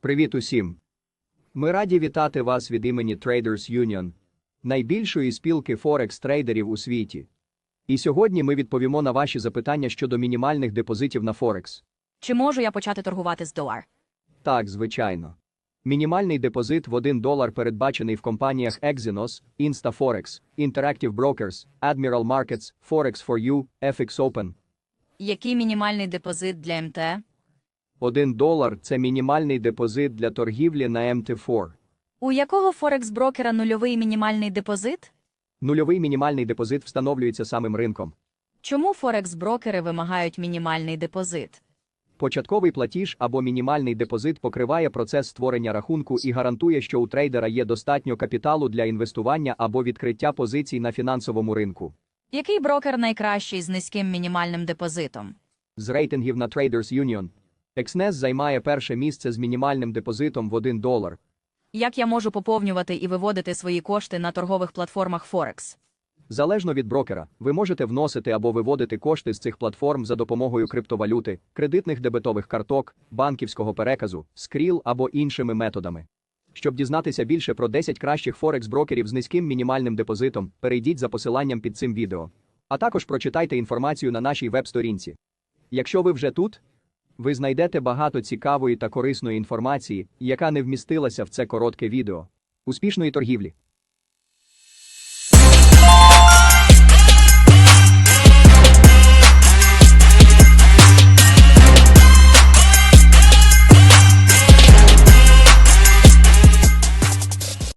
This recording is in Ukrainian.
Привіт усім! Ми раді вітати вас від імені Traders Union, найбільшої спілки Форекс-трейдерів у світі. І сьогодні ми відповімо на ваші запитання щодо мінімальних депозитів на Форекс. Чи можу я почати торгувати з долар? Так, звичайно. Мінімальний депозит в 1 долар передбачений в компаніях Exynos, InstaForex, Interactive Brokers, Admiral Markets, Forex4U, FX Open. Який мінімальний депозит для МТ? 1 долар це мінімальний депозит для торгівлі на MT4. У якого Форекс-брокера нульовий мінімальний депозит? Нульовий мінімальний депозит встановлюється самим ринком. Чому Форекс-брокери вимагають мінімальний депозит? Початковий платіж або мінімальний депозит покриває процес створення рахунку і гарантує, що у трейдера є достатньо капіталу для інвестування або відкриття позицій на фінансовому ринку. Який брокер найкращий з низьким мінімальним депозитом? З рейтингів на Traders Union. Exnes займає перше місце з мінімальним депозитом в 1 долар. Як я можу поповнювати і виводити свої кошти на торгових платформах Форекс? Залежно від брокера, ви можете вносити або виводити кошти з цих платформ за допомогою криптовалюти, кредитних дебетових карток, банківського переказу, скріл або іншими методами. Щоб дізнатися більше про 10 кращих Форекс-брокерів з низьким мінімальним депозитом, перейдіть за посиланням під цим відео. А також прочитайте інформацію на нашій веб-сторінці. Якщо ви вже тут, ви знайдете багато цікавої та корисної інформації, яка не вмістилася в це коротке відео. Успішної торгівлі!